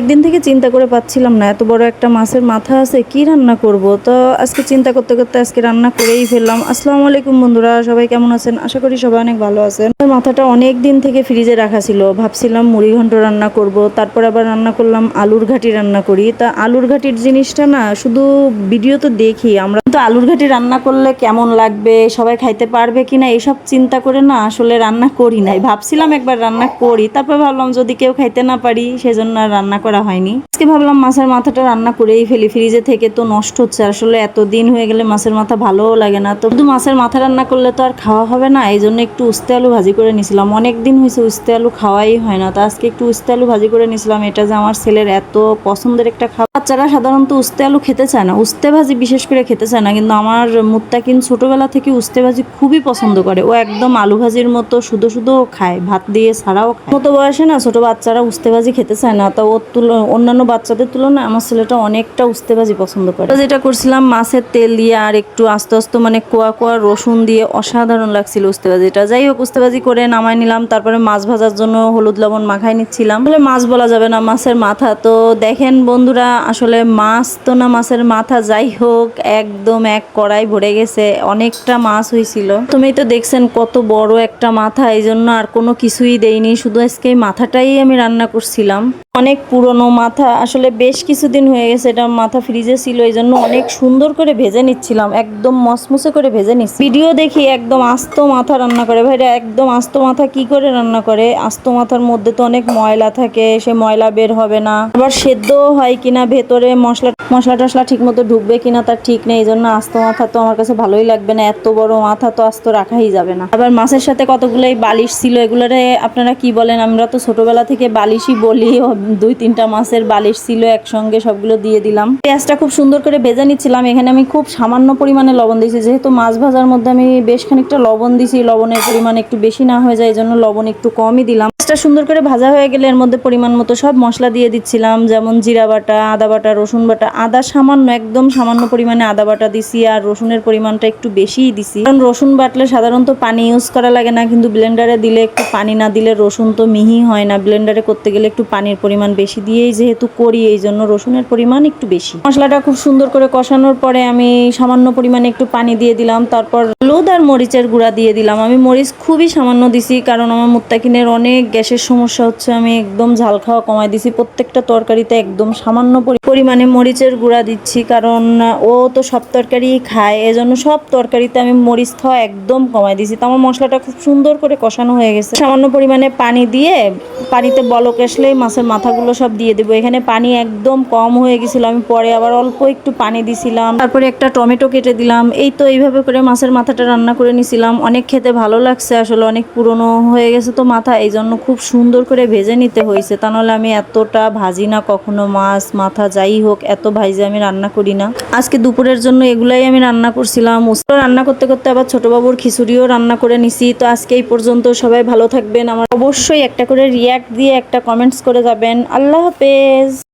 একদিন থেকে চিন্তা করে পাচ্ছিলাম না, এত বড় একটা মাছের মাথা আছে, কি রান্না করব? তো আজকে চিন্তা করতে করতে আজকে রান্না করেই ফেললাম। আসসালামু আলাইকুম বন্ধুরা, সবাই কেমন আছেন? আশা করি সবাই অনেক ভালো আছেন। মাথাটা অনেক দিন থেকে ফ্রিজে রাখা ছিল। ভাবছিলাম মুড়ি ঘন্ট রান্না করব, তারপর আবার রান্না করলাম আলুর ঘাটি রান্না করি। তা আলুর ঘাটির জিনিসটা না, শুধু ভিডিও তো দেখি, আমরা তো আলুর ঘাটি রান্না করলে কেমন লাগবে? সবাই খাইতে পারবে কি না এসব চিন্তা করে না আসলে রান্না করি নাই। ভাবছিলাম একবার রান্না করি, তারপর ভাবলাম যদি কেউ খাইতে না পারি, সেজন্য আর রান্না করা হয়নি। আজকে ভাবলাম মাছের মাথাটা রান্না করেই ফেলি। ফ্রিজে থেকে তো নষ্ট হচ্ছে, আসলে এত দিন হয়ে গেলে মাছের মাথা ভালোও লাগে না। তো শুধু মাছের মাথা রান্না করলে তো আর খাওয়া হবে না এই জন্য একটু উস্তে আলু ভাজি করে নিছিলাম। অনেক দিন হয়েছে উস্তে আলু খাওয়াই হয় না, তো আজকে একটু উস্তে আলু ভাজি করে নিছিলাম। এটা যে আমার ছেলের এত পছন্দের একটা খাবার। বাচ্চারা সাধারণত উস্তে আলু খেতে চায় না। উস্তে ভাজি বিশেষ করে খেতে চায় না, কিন্তু আমার মুত্তাকিন ছোটোবেলা থেকে উস্তে ভাজি খুবই পছন্দ করে। ও একদম আলু ভাজির মতো শুধু শুধু খায়, ভাত দিয়ে ছাড়াও খায়। মতো বয়সে না ছোটো বাচ্চারা উস্তে ভাজি খেতে চায় না, তা ওর তুল, অন্যান্য বাচ্চাদের তুলনায় আমার ছেলেটা অনেকটা উস্তে ভাজি পছন্দ করে। যেটা করছিলাম, মাছের তেল দিয়ে আর একটু আস্তে আস্তে মানে কোয়া কোয়া রসুন দিয়ে অসাধারণ লাগছিল উস্তে ভাজিটা যাই হোক উস্তে ভাজি করে নামাই নিলাম, তারপরে মাছ ভাজার জন্য হলুদ লবণ মাখাই নিচ্ছিলাম। বলে মাছ বলা যাবে না, মাছের মাথা। তো দেখেন বন্ধুরা, আসলে মাছ তো না মাছের মাথা, যাই হোক, একদম এক কড়াই ভরে গেছে, অনেকটা মাছ হয়েছিল। তুমি তো দেখছেন কত বড় একটা মাথা এই জন্য আর কোনো কিছুই দেইনি, শুধু আজকে মাথাটাই আমি রান্না করছিলাম। অনেক পুরনো মাথা, আসলে বেশ কিছুদিন হয়ে গেছে, এটা মাথা ফ্রিজে ছিল এই জন্য অনেক সুন্দর করে ভেজে নিচ্ছিলাম, একদম মসমসে করে ভেজে নিচ্ছি। ভিডিও দেখি একদম আস্ত মাথা রান্না করে, ভাইরা একদম আস্ত মাথা কি করে রান্না করে? আস্ত মাথার মধ্যে তো অনেক ময়লা থাকে, সে ময়লা বের হবে না। আবার সেদ্ধও হয় কিনা, ভেতরে মশলা মশলা টশলা ঠিক মতো ঢুকবে কিনা তার ঠিক নেই এই জন্য আস্ত মাথা তো আমার কাছে ভালোই লাগবে না, এত বড় মাথা তো আস্ত রাখাই যাবে না। আবার মাছের সাথে কতগুলোই বালিশ ছিল, এগুলোরে আপনারা কি বলেন? আমরা তো ছোটবেলা থেকে বালিশই বলি দুই তিনটা মাছের বালিশ ছিল, একসঙ্গে সবগুলো দিয়ে দিলাম। পেঁয়াজটা খুব সুন্দর করে ভেজে নিচ্ছিলাম, এখানে আমি খুব সামান্য পরিমাণে লবণ দিয়েছি, যেহেতু মাছ ভাজার মধ্যে আমি বেশ খানিকটা লবণ দিছি, লবণের পরিমাণ একটু বেশি না হয়ে যায়, এই জন্য লবণ একটু কমই দিলাম। মাছটা সুন্দর করে ভাজা হয়ে গেলে এর মধ্যে পরিমাণ মতো সব মশলা দিয়ে দিচ্ছিলাম, যেমন জিরা বাটা, আদা বাটা, রসুন বাটা, আদা সামান্য, একদম সামান্য পরিমাণে আদা বাটা দিছি আর রসুনের পরিমাণটা একটু বেশিই দিছি। কারণ রসুন বাটলে সাধারণত পানি ইউজ করা লাগে না, কিন্তু ব্লেন্ডারে দিলে একটু পানি না দিলে রসুন তো মিহি হয় না। ব্লেন্ডারে করতে গেলে একটু পানির পরিমাণ বেশি দিয়েই যেহেতু করি, এই জন্য রসুনের পরিমাণ একটু বেশি। মশলাটা খুব সুন্দর করে কষানোর পরে আমি সামান্য পরিমাণে একটু পানি দিয়ে দিলাম, তারপর হলুদ আর মরিচের গুঁড়া দিয়ে দিলাম। আমি মরিচ খুবই সামান্য দিছি, কারণ আমার মুত্তাকিনের অনেক গ্যাসের সমস্যা হচ্ছে, আমি একদম ঝাল খাওয়া কমাই দিছি। প্রত্যেকটা তরকারিতে একদম সামান্য পরি- পরিমাণে মরিচের গুঁড়া দিচ্ছি, কারণ ও তো সব তরকারি খায়, এজন্য সব তরকারিতে আমি মরিচ খাওয়া একদম কমাই দিছি তো আমার মশলাটা খুব সুন্দর করে কষানো হয়ে গেছে। সামান্য পরিমাণে পানি দিয়ে পানিতে বলক আসলেই মাছের মাথাগুলো সব দিয়ে দেবো। এখানে পানি একদম কম হয়ে গেছিল। আমি পরে আবার অল্প একটু পানি দিছিলাম। তারপরে একটা টমেটো কেটে দিলাম। এই তো এইভাবে করে মাছের মাথাটা রান্না করে নিছিলাম। অনেক খেতে ভালো লাগছে আসলে, অনেক পুরনো হয়ে গেছে তো মাথা। এই জন্য খুব সুন্দর করে ভেজে নিতে হয়েছে। তা নাহলে আমি এতটা ভাজি না কখনো। মাছ, মাথা, যাই হোক, এত ভাইজে আমি রান্না করি না। আজকে দুপুরের জন্য এগুলাই আমি রান্না করছিলাম। রান্না করতে করতে আবার ছোট বাবুর খিচুড়িও রান্না করে নিছি। তো আজকে এই পর্যন্ত সবাই ভালো থাকবেন। আমার অবশ্যই একটা করে রিয়াক্ট দিয়ে একটা কমেন্টস করে যাবেন। আল্লাহ হাফেজ।